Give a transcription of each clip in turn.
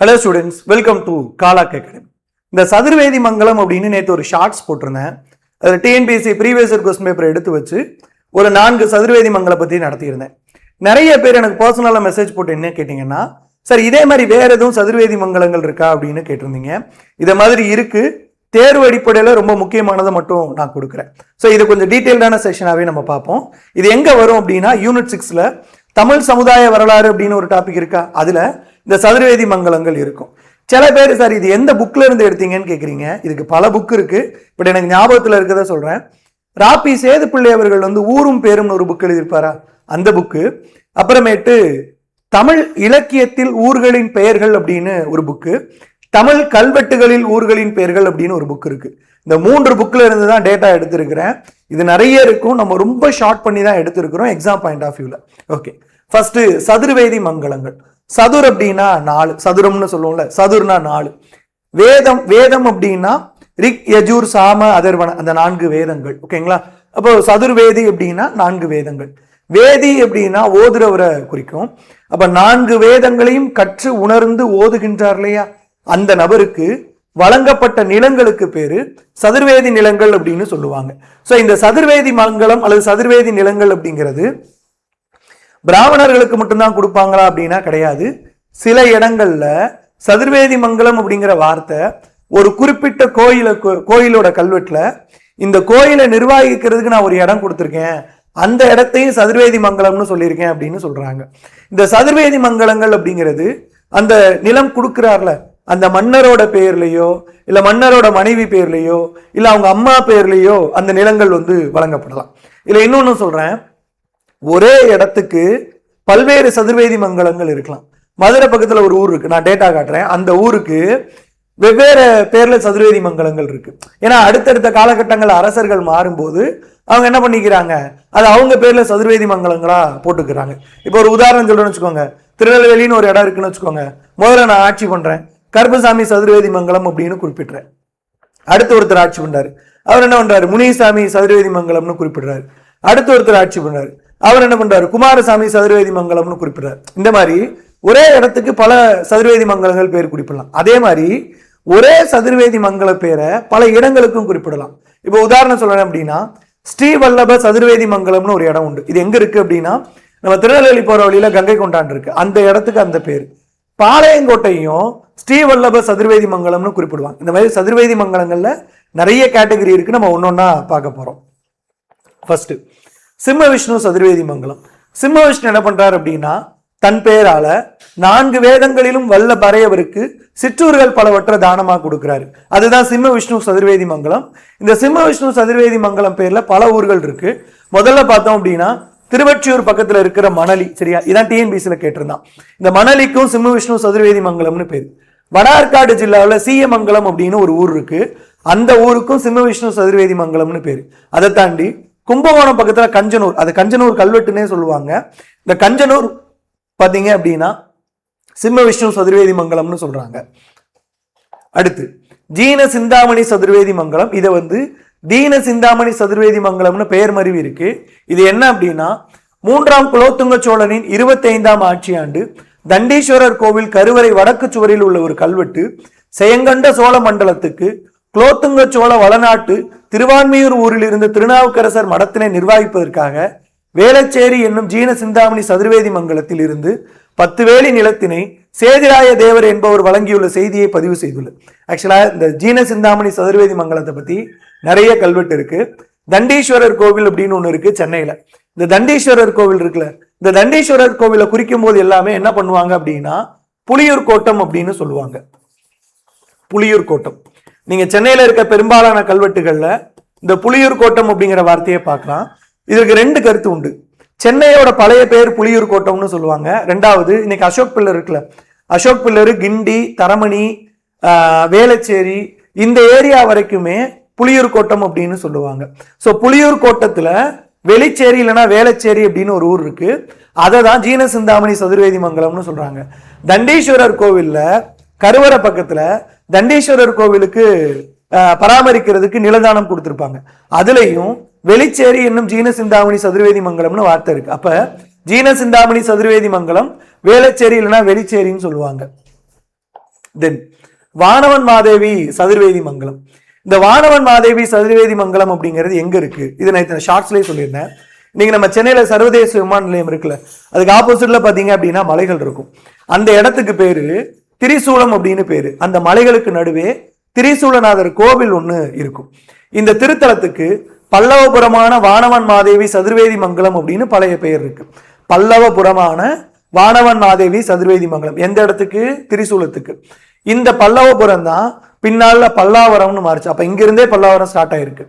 Hello students welcome to Kalak academy இந்த சதுர்வேதி மங்கலம் அப்படின்னு நேற்று ஒரு ஷார்ட்ஸ் போட்டிருந்தேன். அதில் டிஎன்பிஎஸ்சி ப்ரீவியஸர் கொஸ்டின் பேப்பர் எடுத்து வச்சு ஒரு நான்கு சதுர்வேதி மங்கலம் பற்றி நடத்தியிருந்தேன். நிறைய பேர் எனக்கு பர்சனலாக மெசேஜ் போட்டு என்ன கேட்டிங்கன்னா சார் இதே மாதிரி வேறு எதுவும் சதுர்வேதி மங்கலங்கள் இருக்கா? அப்படின்னு கேட்டிருந்தீங்க. இதை மாதிரி இருக்குது தேர்வு அடிப்படையில் ரொம்ப முக்கியமானதை மட்டும் நான் கொடுக்குறேன். ஸோ இது கொஞ்சம் டீட்டெயில்டான செஷனாகவே நம்ம பார்ப்போம். இது எங்கே வரும் அப்படின்னா யூனிட் சிக்ஸில் தமிழ் சமுதாய வரலாறு அப்படின்னு ஒரு டாபிக் இருக்கா? அதில் இந்த சதுர்வேதி மங்கலங்கள் இருக்கும். சில பேர் சார் இது எந்த புக்கில் இருந்து எடுத்தீங்கன்னு கேட்குறீங்க இதுக்கு பல புக் இருக்குது பட் எனக்கு ஞாபகத்தில் இருக்கிறத சொல்கிறேன் ராப்பி சேதுப்பிள்ளை அவர்கள் வந்து ஊரும் பேரும்னு ஒரு புக் எழுதியிருப்பாரா? அந்த புக்கு அப்புறமேட்டு தமிழ் இலக்கியத்தில் ஊர்களின் பெயர்கள் அப்படின்னு ஒரு புக்கு தமிழ் கல்வெட்டுகளில் ஊர்களின் பெயர்கள் அப்படின்னு ஒரு புக் இருக்குது இந்த மூன்று புக்கில் இருந்து தான் டேட்டா எடுத்திருக்கிறேன். இது நிறைய இருக்கும். நம்ம ரொம்ப ஷார்ட் பண்ணி தான் எடுத்திருக்கிறோம் எக்ஸாம் பாயிண்ட் ஆஃப் வியூவில் ஓகே ஃபஸ்ட்டு சதுர்வேதி மங்கலங்கள் சதுர் அப்படின்னா நாலு. சதுரம்னு சொல்லுவோம்ல சதுர்னா நாலு. வேதம் வேதம் அப்படின்னா ரிக் யஜூர் சாம அதர்வன அந்த நான்கு வேதங்கள். ஓகேங்களா அப்போ சதுர்வேதி அப்படின்னா நான்கு வேதங்கள். வேதி அப்படின்னா ஓதுறவரை குறிக்கும். அப்ப நான்கு வேதங்களையும் கற்று உணர்ந்து ஓதுகின்றார் இல்லையா? அந்த நபருக்கு வழங்கப்பட்ட நிலங்களுக்கு பேரு சதுர்வேதி நிலங்கள் அப்படின்னு சொல்லுவாங்க. ஸோ இந்த சதுர்வேதி மங்கலம் அல்லது சதுர்வேதி நிலங்கள் அப்படிங்கிறது பிராமணர்களுக்கு மட்டும்தான் கொடுப்பாங்களா அப்படின்னா கிடையாது. சில இடங்கள்ல சதுர்வேதி மங்கலம் அப்படிங்கிற வார்த்தை ஒரு குறிப்பிட்ட கோயில கோயிலோட கல்வெட்டில் இந்த கோயிலை நிர்வகிக்கிறதுக்கு நான் ஒரு இடம் கொடுத்துருக்கேன். அந்த இடத்தையும் சதுர்வேதி மங்கலம்னு சொல்லியிருக்கேன் அப்படின்னு சொல்றாங்க. இந்த சதுர்வேதி மங்கலங்கள் அப்படிங்கிறது அந்த நிலம் கொடுக்குறார்ல அந்த மன்னரோட பெயர்லேயோ இல்லை மன்னரோட மனைவி பேர்லேயோ இல்லை அவங்க அம்மா பேர்லேயோ அந்த நிலங்கள் வந்து வழங்கப்படலாம். இல்லை இன்னொன்று சொல்கிறேன் ஒரே இடத்துக்கு பல்வேறு சதுர்வேதி மங்கலங்கள் இருக்கலாம். மதுரை பக்கத்தில் ஒரு ஊர் இருக்கு. நான் டேட்டா காட்டுறேன். அந்த ஊருக்கு வெவ்வேறு பேரில் சதுர்வேதி மங்கலங்கள் இருக்கு. ஏன்னா அடுத்தடுத்த காலகட்டங்கள் அரசர்கள் மாறும்போது அவங்க என்ன பண்ணிக்கிறாங்க? அது அவங்க பேரில் சதுர்வேதி மங்கலங்களா போட்டுக்கிறாங்க. இப்போ ஒரு உதாரணம் சொல்றேன்னு வச்சுக்கோங்க. திருநெல்வேலின்னு ஒரு இடம் இருக்குன்னு வச்சுக்கோங்க. முதல்ல நான் ஆட்சி பண்றேன். கருப்பசாமி சதுர்வேதி மங்கலம் அப்படின்னு குறிப்பிடுறேன். அடுத்து ஒருத்தர் ஆட்சி பண்றாரு. அவர் என்ன பண்றாரு? முனிசாமி சதுர்வேதி மங்கலம்னு குறிப்பிடுறாரு. அடுத்து ஒருத்தர் ஆட்சி பண்ணுறாரு அவர் என்ன பண்றாரு? குமாரசாமி சதுர்வேதி மங்கலம்னு குறிப்பிடுறாரு. இந்த மாதிரி ஒரே இடத்துக்கு பல சதுர்வேதி மங்கலங்கள் பேர் குறிப்பிடலாம். அதே மாதிரி ஒரே சதுர்வேதி மங்கல பேரை பல இடங்களுக்கும் குறிப்பிடலாம். இப்போ உதாரணம் சொல்லணும் அப்படின்னா ஸ்ரீவல்லப சதுர்வேதி மங்கலம்னு ஒரு இடம் உண்டு. இது எங்க இருக்கு அப்படின்னா நம்ம திருநெல்வேலி போற வழியில கங்கை கொண்டாண்டு இருக்கு. அந்த இடத்துக்கு அந்த பேர். பாளையங்கோட்டையும் ஸ்ரீவல்லப சதுர்வேதி மங்கலம்னு குறிப்பிடுவாங்க. இந்த மாதிரி சதுர்வேதி மங்கலங்கள்ல நிறைய கேட்டகரி இருக்கு. நம்ம ஒன்னொன்னா பார்க்க போறோம். ஃபர்ஸ்ட் சிம்ம விஷ்ணு சதுர்வேதி மங்கலம் சிம்ம விஷ்ணு என்ன பண்றாரு அப்படின்னா தன் பெயரால நான்கு வேதங்களிலும் வல்ல பறையவருக்கு சிற்றூர்கள் பலவற்றை தானமாக கொடுக்குறாரு. அதுதான் சிம்ம விஷ்ணு சதுர்வேதி மங்கலம் இந்த சிம்ம விஷ்ணு சதுர்வேதி மங்கலம் பேர்ல பல ஊர்கள் இருக்கு. முதல்ல பார்த்தோம் அப்படின்னா திருவற்றியூர் பக்கத்துல இருக்கிற மணலி சரியா? இதான் டிஎன்பிசியில் கேட்டிருந்தான். இந்த மணலிக்கும் சிம்ம விஷ்ணு சதுர்வேதி மங்கலம்னு பேர். வடார்காடு ஜில்லாவில் சீயமங்கலம் அப்படின்னு ஒரு ஊர் இருக்கு. அந்த ஊருக்கும் சிம்ம விஷ்ணு சதுர்வேதி மங்கலம்னு பேர். அதை தாண்டி கும்பகோணம் பக்கத்துல கஞ்சனூர் அது கஞ்சனூர் கல்வெட்டுன்னே சொல்லுவாங்க. இந்த கஞ்சனூர் பார்த்தீங்க அப்படின்னா சிம்ம விஷ்ணு சதுர்வேதி மங்கலம்னு சொல்றாங்க. அடுத்து ஜீன சிந்தாமணி சதுர்வேதி மங்கலம். இதை வந்து தீன சிந்தாமணி சதுர்வேதி மங்கலம்னு பெயர் மருவி இருக்கு. இது என்ன அப்படின்னா மூன்றாம் குலோத்துங்க சோழனின் இருபத்தி ஐந்தாம் ஆட்சி ஆண்டு தண்டீஸ்வரர் கோவில் கருவறை வடக்கு சுவரில் உள்ள ஒரு கல்வெட்டு செயங்கண்ட சோழ மண்டலத்துக்கு குலோத்துங்க சோழ வளநாட்டு திருவான்மையூர் ஊரில் இருந்த திருநாவுக்கரசர் மடத்தினை நிர்வகிப்பதற்காக வேளச்சேரி என்னும் ஜீன சிந்தாமணி சதுர்வேதி மங்கலத்தில் இருந்து பத்து வேலி நிலத்தினை சேதிராய தேவர் என்பவர் வழங்கியுள்ள செய்தியை பதிவு செய்துள்ளது. ஆக்சுவலாக இந்த ஜீன சிந்தாமணி சதுர்வேதி மங்கலத்தை பற்றி நிறைய கல்வெட்டு இருக்கு. தண்டீஸ்வரர் கோவில் அப்படின்னு ஒன்று இருக்கு சென்னையில். இந்த தண்டீஸ்வரர் கோவில் இருக்குல்ல இந்த தண்டீஸ்வரர் கோவிலை குறிக்கும் போது எல்லாமே என்ன பண்ணுவாங்க அப்படின்னா புலியூர் கோட்டம் அப்படின்னு சொல்லுவாங்க. புலியூர் கோட்டம். நீங்க சென்னையில் இருக்க பெரும்பாலான கல்வெட்டுகளில் இந்த புலியூர் கோட்டம் அப்படிங்கிற வார்த்தையை பார்க்கலாம். இதற்கு ரெண்டு கருத்து உண்டு. சென்னையோட பழைய பேர் புலியூர் கோட்டம்னு சொல்லுவாங்க. ரெண்டாவது இன்னைக்கு அசோக் பில்லர் இருக்குல்ல அசோக் பில்லர் கிண்டி தரமணி வேலச்சேரி வேளச்சேரி இந்த ஏரியா வரைக்குமே புலியூர் கோட்டம் அப்படின்னு சொல்லுவாங்க. ஸோ புலியூர் கோட்டத்தில் வெளிச்சேரி இல்லைன்னா வேளச்சேரி அப்படின்னு ஒரு ஊர் இருக்கு. அதை தான் ஜீன சிந்தாமணி சதுர்வேதி மங்கலம்னு சொல்றாங்க. தண்டீஸ்வரர் கோவில்ல கருவறை பக்கத்தில் தண்டீஸ்வரர் கோவிலுக்கு அஹ், பராமரிக்கிறதுக்கு நிலதானம் கொடுத்திருப்பாங்க. அதுலயும் வெளிச்சேரி என்னும் ஜீன சிந்தாமணி சதுர்வேதி மங்கலம்னு வார்த்தை இருக்கு. அப்ப ஜீன சிந்தாமணி சதுர்வேதி மங்கலம் வேளச்சேரி இல்லைன்னா வெளிச்சேரின்னு சொல்லுவாங்க. தென் வானவன் மாதேவி சதுர்வேதி மங்கலம். இந்த வானவன் மாதேவி சதுர்வேதி மங்கலம் அப்படிங்கிறது எங்க இருக்கு? இது நான் இத்தனை ஷார்ட்ஸ்லயே சொல்லியிருந்தேன். நீங்க நம்ம சென்னையில சர்வதேச விமான நிலையம் இருக்குல்ல அதுக்கு ஆப்போசிட்ல பாத்தீங்க அப்படின்னா மலைகள் இருக்கும். அந்த இடத்துக்கு பேரு திரிசூலம் அப்படின்னு பேரு. அந்த மலைகளுக்கு நடுவே திரிசூலநாதர் கோவில் ஒண்ணு இருக்கும். இந்த திருத்தலத்துக்கு பல்லவபுரமான வானவன் மாதேவி சதுர்வேதி மங்கலம் அப்படின்னு பழைய பெயர் இருக்கு. பல்லவபுரமான வானவன் மாதேவி சதுர்வேதி மங்கலம். எந்த இடத்துக்கு? திரிசூலத்துக்கு. இந்த பல்லவபுரம் தான் பின்னால பல்லாவரம்னு மாறுச்சு. அப்ப இங்கிருந்தே பல்லாவரம் ஸ்டார்ட் ஆயிருக்கு.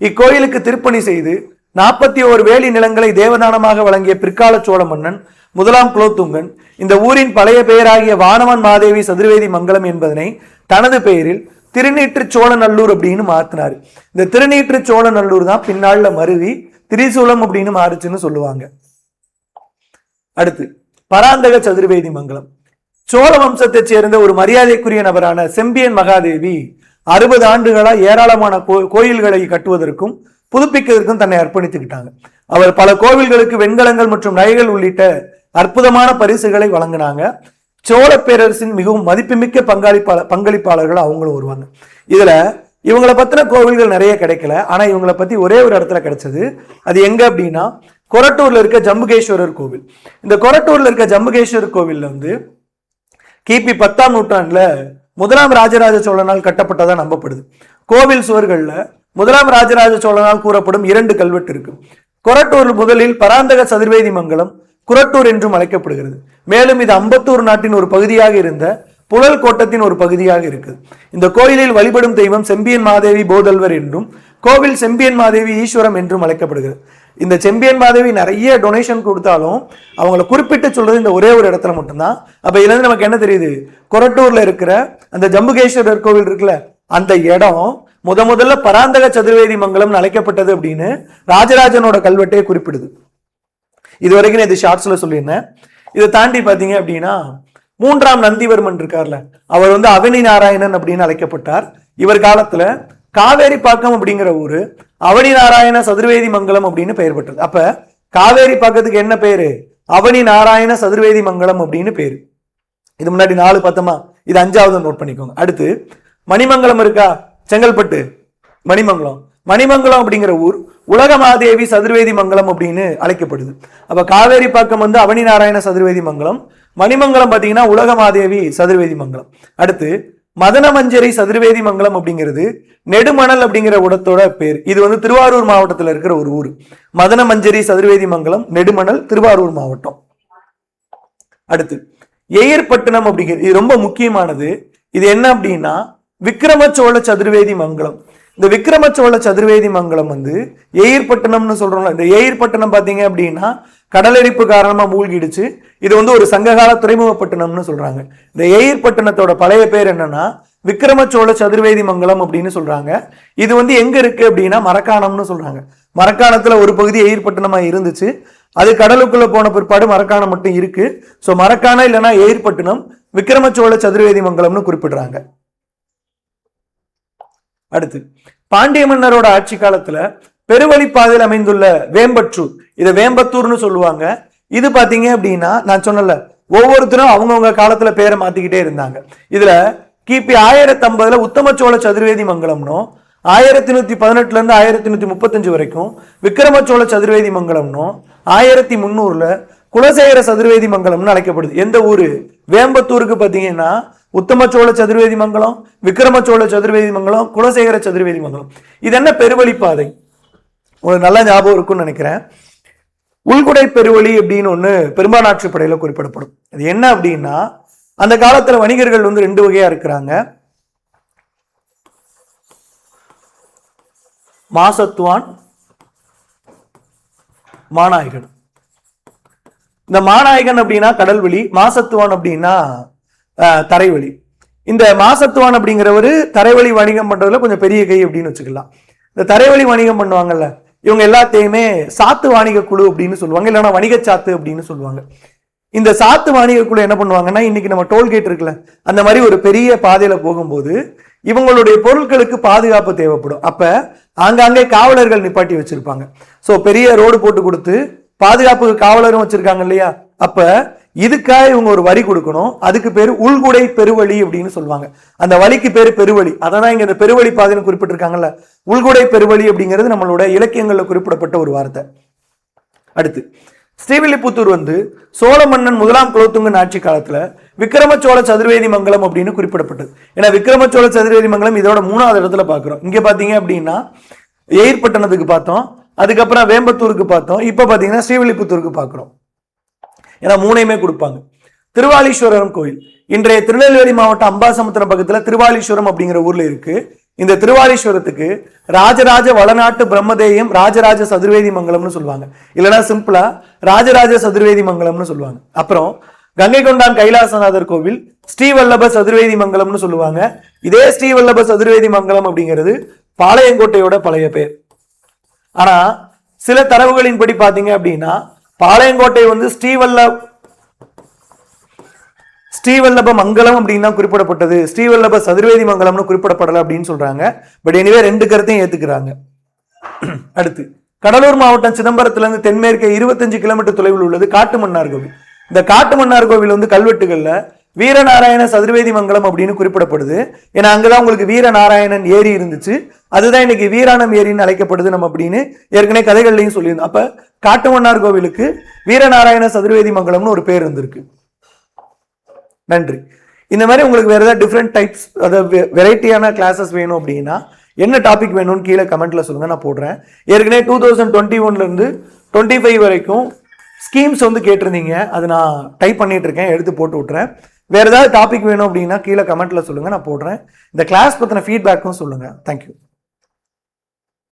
இக்கோயிலுக்கு திருப்பணி செய்து நாற்பத்தி ஓரு வேலி நிலங்களை தேவதானமாக வழங்கிய பிற்கால சோழ மன்னன் முதலாம் குலோத்துங்கன் இந்த ஊரின் பழைய பெயராகிய வானவன் மாதேவி சதுர்வேதி மங்கலம் என்பதனை தனது பெயரில் திருநீற்று சோழநல்லூர் அப்படின்னு மாத்தினார். இந்த திருநீற்று சோழநல்லூர் தான் பின்னாள்ல மருவி திரிசூலம் அப்படின்னு மாறுச்சுன்னு சொல்லுவாங்க. அடுத்து பராந்தக சதுர்வேதி மங்கலம் சோழ வம்சத்தைச் சேர்ந்த ஒரு மரியாதைக்குரிய நபரான செம்பியன் மகாதேவி அறுபது ஆண்டுகளா ஏராளமான கோ- கோயில்களை கட்டுவதற்கும் புதுப்பிக்கிறதுக்கும் தன்னை அர்ப்பணித்துக்கிட்டாங்க. அவர் பல கோவில்களுக்கு வெண்கலங்கள் மற்றும் நகைகள் உள்ளிட்ட அற்புதமான பரிசுகளை வழங்கினாங்க. சோழ பேரரசின் மிகவும் மதிப்புமிக்க பங்காளிப்பாளர் பங்களிப்பாளர்கள் அவங்களும் வருவாங்க. இதுல இவங்களை பத்தின கோவில்கள் நிறைய கிடைக்கல. ஆனா இவங்களை பத்தி ஒரே ஒரு இடத்துல கிடைச்சது. அது எங்க அப்படின்னா கொரட்டூர்ல இருக்க ஜம்புகேஸ்வரர் கோவில். இந்த கொரட்டூர்ல இருக்க ஜம்புகேஸ்வரர் கோவில்ல வந்து கிபி பத்தாம் நூற்றாண்டுல முதலாம் ராஜராஜ சோழனால் கட்டப்பட்டதா நம்பப்படுது. கோவில் சுவர்கள்ல முதலாம் ராஜராஜ சோழனால் கூறப்படும் இரண்டு கல்வெட்டு இருக்கு. கொரட்டூர் முதலில் பராந்தக சதுர்வேதி மங்கலம் குரட்டூர் என்றும் அழைக்கப்படுகிறது. மேலும் இது அம்பத்தூர் நாட்டின் ஒரு பகுதியாக இருந்த புழல் கோட்டத்தின் ஒரு பகுதியாக இருக்குது. இந்த கோயிலில் வழிபடும் தெய்வம் செம்பியன் மாதேவி போதல்வர் என்றும் கோவில் செம்பியன் மாதேவி ஈஸ்வரம் என்றும் அழைக்கப்படுகிறது. இந்த செம்பியன் மாதேவி நிறைய டொனேஷன் கொடுத்தாலும் அவங்கள குறிப்பிட்டு சொல்றது இந்த ஒரே ஒரு இடத்துல மட்டும்தான். அப்ப இதுலேருந்து நமக்கு என்ன தெரியுது? கொரட்டூர்ல இருக்கிற அந்த ஜம்புகேஸ்வரர் கோவில் இருக்குல்ல அந்த இடம் முத முதல்ல பராந்தக சதுர்வேதி மங்கலம்னு அழைக்கப்பட்டது அப்படின்னு ராஜராஜனோட கல்வெட்டே குறிப்பிடுது. இது வரைக்கும் நான் இது ஷார்ட்ஸ்ல சொல்லியிருந்தேன். இதை தாண்டி பாத்தீங்க அப்படின்னா மூன்றாம் நந்திவர்மன் இருக்கார்ல அவர் வந்து அவனி நாராயணன் அப்படின்னு அழைக்கப்பட்டார். இவர் காலத்துல காவேரி பாக்கம் அப்படிங்கிற ஊரு அவனி நாராயண சதுர்வேதி மங்கலம் அப்படின்னு பெயர் பெற்றது. அப்ப காவேரி பாக்கத்துக்கு என்ன பேர்? அவனி நாராயண சதுர்வேதி மங்கலம் அப்படின்னு பேரு. இது முன்னாடி நாலு பத்தமா இது அஞ்சாவது நோட் பண்ணிக்கோங்க. அடுத்து மணிமங்கலம் இருக்கா? செங்கல்பட்டு மணிமங்கலம். மணிமங்கலம் அப்படிங்கிற ஊர் உலகமாதேவி சதுர்வேதி மங்கலம் அப்படின்னு அழைக்கப்படுது. அப்ப காவேரி பாக்கம் வந்து அவனி நாராயண சதுர்வேதி மங்கலம் மணிமங்கலம் பாத்தீங்கன்னா உலகமாதேவி சதுர்வேதி மங்கலம். அடுத்து மதனமஞ்சரி சதுர்வேதி மங்கலம் அப்படிங்கிறது நெடுமணல் அப்படிங்கிற உடத்தோட பேர். இது வந்து திருவாரூர் மாவட்டத்தில் இருக்கிற ஒரு ஊர். மதனமஞ்சரி சதுர்வேதி மங்கலம் நெடுமணல் திருவாரூர் மாவட்டம். அடுத்து எயர்பட்டினம் அப்படிங்கிறது இது ரொம்ப முக்கியமானது. இது என்ன அப்படின்னா விக்ரமச்சோழ சதுர்வேதி மங்கலம். இந்த விக்ரமச்சோழ சதுர்வேதி மங்கலம் வந்து எயிர்பட்டினம்னு சொல்றோம்ல இந்த எயிர்பட்டினம் பார்த்தீங்க அப்படின்னா கடலடிப்பு காரணமாக மூழ்கிடுச்சு. இது வந்து ஒரு சங்ககால துறைமுகப்பட்டினம்னு சொல்றாங்க. இந்த எயிர்பட்டினத்தோட பழைய பேர் என்னன்னா விக்ரமச்சோழ சதுர்வேதி மங்கலம் அப்படின்னு சொல்றாங்க. இது வந்து எங்க இருக்கு அப்படின்னா மரக்காணம்னு சொல்றாங்க. மரக்காணத்துல ஒரு பகுதி எயிர்பட்டினமா இருந்துச்சு. அது கடலுக்குள்ள போன பிற்பாடு மரக்காணம் மட்டும் இருக்கு. ஸோ மரக்காணம் இல்லைன்னா எயிர்பட்டினம் விக்ரமச்சோழ சதுர்வேதி மங்கலம்னு குறிப்பிடுறாங்க. அடுத்து பாண்டிய மன்னரோட ஆட்சி காலத்துல பெருவழிப்பாதையில் அமைந்துள்ள வேம்பற்றூர் இதை வேம்பத்தூர்னு சொல்லுவாங்க. இது பாத்தீங்க அப்படின்னா நான் சொன்னல ஒவ்வொருத்தரும் அவங்கவுங்க காலத்துல பேரை மாத்திக்கிட்டே இருந்தாங்க. இதுல கிபி ஆயிரத்தி ஐம்பதுல உத்தமச்சோழ சதுர்வேதி மங்கலம்னும் ஆயிரத்தி நூத்தி பதினெட்டுல இருந்து ஆயிரத்தி நூத்தி முப்பத்தஞ்சு வரைக்கும் விக்ரமச்சோழ சதுர்வேதி மங்கலம்னும் ஆயிரத்தி முந்நூறுல குலசேகர சதுர்வேதி மங்கலம்னு அழைக்கப்படுது. எந்த ஊரு? வேம்பத்தூருக்கு பாத்தீங்கன்னா உத்தமச்சோழ சதுர்வேதி மங்கலம் விக்ரமச்சோழ சதுர்வேதி மங்கலம் குலசேகர சதுர்வேதி மங்கலம். இது என்ன பெருவழிப்பாதை உங்களுக்கு நல்ல ஞாபகம் இருக்கும்னு நினைக்கிறேன். உள்குடை பெருவழி அப்படின்னு ஒன்று பெரும்பானாற்று படையில் குறிப்பிடப்படும். அது என்ன அப்படின்னா அந்த காலத்துல வணிகர்கள் வந்து ரெண்டு வகையா இருக்கிறாங்க. மாசத்துவான் மாநாயகன். இந்த மாநாயகன் அப்படின்னா கடல்வழி மாசத்துவான் அப்படின்னா தரைவழி இந்த மாசத்துவான் அப்படிங்கிறவரு தரைவழி வணிகம் பண்றதுல கொஞ்சம் பெரிய கை அப்படின்னு வச்சுக்கலாம். இந்த தரைவழி வணிகம் பண்ணுவாங்கல்ல இவங்க எல்லாத்தையுமே சாத்து வாணிக குழு அப்படின்னு சொல்லுவாங்க இல்லைன்னா வணிக சாத்து அப்படின்னு சொல்லுவாங்க. இந்த சாத்து வாணிக குழு என்ன பண்ணுவாங்கன்னா இன்னைக்கு நம்ம டோல்கேட் இருக்குல்ல அந்த மாதிரி ஒரு பெரிய பாதையில போகும்போது இவங்களுடைய பொருட்களுக்கு பாதுகாப்பு தேவைப்படும். அப்ப ஆங்காங்கே காவலர்கள் நிப்பாட்டி வச்சிருப்பாங்க. ஸோ பெரிய ரோடு போட்டு கொடுத்து பாதுகாப்புக்கு காவலரும் வச்சிருக்காங்க இல்லையா? அப்ப இதுக்காக இவங்க ஒரு வரி கொடுக்கணும். அதுக்கு பேர் உள்குடை பெருவழி அப்படின்னு சொல்லுவாங்க. அந்த வழிக்கு பேர் பெருவழி. அதான் இங்க இந்த பெருவழி பாதைன்னு குறிப்பிட்டிருக்காங்கல்ல. உள்குடை பெருவழி அப்படிங்கிறது நம்மளோட இலக்கியங்களில் குறிப்பிடப்பட்ட ஒரு வார்த்தை. அடுத்து ஸ்ரீவில்லிபுத்தூர் வந்து சோழ மன்னன் முதலாம் குலோத்துங்கன் ஆட்சி காலத்துல விக்ரமச்சோழ சதுர்வேதி மங்கலம் அப்படின்னு குறிப்பிடப்பட்டது. ஏன்னா விக்ரமச்சோழ சதுர்வேதி மங்கலம் இதோட மூணாவது இடத்துல பார்க்குறோம் இங்க பாத்தீங்க அப்படின்னா எயிர்பட்டணத்துக்கு பார்த்தோம். அதுக்கப்புறம் வேம்பத்தூருக்கு பார்த்தோம். இப்ப பாத்தீங்கன்னா ஸ்ரீவில்லிபுத்தூருக்கு பார்க்கிறோம் ஏன்னா மூணையுமே கொடுப்பாங்க. திருவாலீஸ்வரம் கோயில். இன்றைய திருநெல்வேலி மாவட்டம் அம்பாசமுத்திரம் பக்கத்தில் திருவாலீஸ்வரம் அப்படிங்கிற ஊர்ல இருக்கு. இந்த திருவாலீஸ்வரத்துக்கு ராஜராஜ வளநாட்டு பிரம்மதேயம் ராஜராஜ சதுர்வேதி மங்கலம்னு சொல்லுவாங்க. இல்லைன்னா சிம்பிளா ராஜராஜ சதுர்வேதி மங்கலம்னு சொல்லுவாங்க. அப்புறம் கங்கை கொண்டான் கைலாசநாதர் கோவில் ஸ்ரீவல்லப சதுர்வேதி மங்கலம்னு சொல்லுவாங்க. இதே ஸ்ரீவல்லப சதுர்வேதி மங்கலம் அப்படிங்கிறது பாளையங்கோட்டையோட பழைய பேர். ஆனா சில தரவுகளின்படி பாத்தீங்க அப்படின்னா பாளையங்கோட்டை வந்து ஸ்ரீவல்ல ஸ்ரீவல்லப மங்கலம் அப்படின்னு தான் குறிப்பிடப்பட்டது. ஸ்ரீவல்லப சதுர்வேதி மங்கலம்னு குறிப்பிடப்படலை அப்படின்னு சொல்றாங்க. பட் எனிவே ரெண்டு கருத்தையும் ஏத்துக்கிறாங்க. அடுத்து கடலூர் மாவட்டம் சிதம்பரத்திலிருந்து தென்மேற்கே இருபத்தஞ்சு கிலோமீட்டர் தொலைவில் உள்ளது காட்டு மன்னார் கோவில் இந்த காட்டு மன்னார் கோவில் வந்து கல்வெட்டுகளில் வீரநாராயண சதுர்வேதி மங்கலம் அப்படின்னு குறிப்பிடப்படுது. ஏன்னா அங்கதான் உங்களுக்கு வீரநாராயணன் ஏரி இருந்துச்சு. அதுதான் இன்னைக்கு வீராணம் ஏரின்னு அழைக்கப்படுது நம்ம அப்படின்னு ஏற்கனவே கதைகள்லையும் சொல்லியிருந்தோம். அப்ப காட்டுமன்னார் கோவிலுக்கு வீரநாராயண சதுர்வேதி மங்கலம்னு ஒரு பேர் இருந்திருக்கு. நன்றி. இந்த மாதிரி உங்களுக்கு வேற ஏதாவது டிஃப்ரெண்ட் டைப்ஸ் அதாவது வெரைட்டியான கிளாஸஸ் வேணும் அப்படின்னா என்ன டாபிக் வேணும்னு கீழே கமெண்ட்ல சொல்லுங்க நான் போடுறேன். ஏற்கனவே டூ தௌசண்ட் டுவெண்ட்டி ஒன்லேருந்து டுவெண்ட்டி ஃபைவ் வரைக்கும் ஸ்கீம்ஸ் வந்து கேட்டிருந்தீங்க. அது நான் டைப் பண்ணிட்டு இருக்கேன் எடுத்து போட்டு விட்றேன் வேறு ஏதாவது டாபிக் வேணும் அப்படின்னா கீழே கமெண்ட்டில் சொல்லுங்கள் நான் போடுறேன். இந்த கிளாஸ் பற்றின ஃபீட்பேக்கும் சொல்லுங்கள் தேங்க்யூ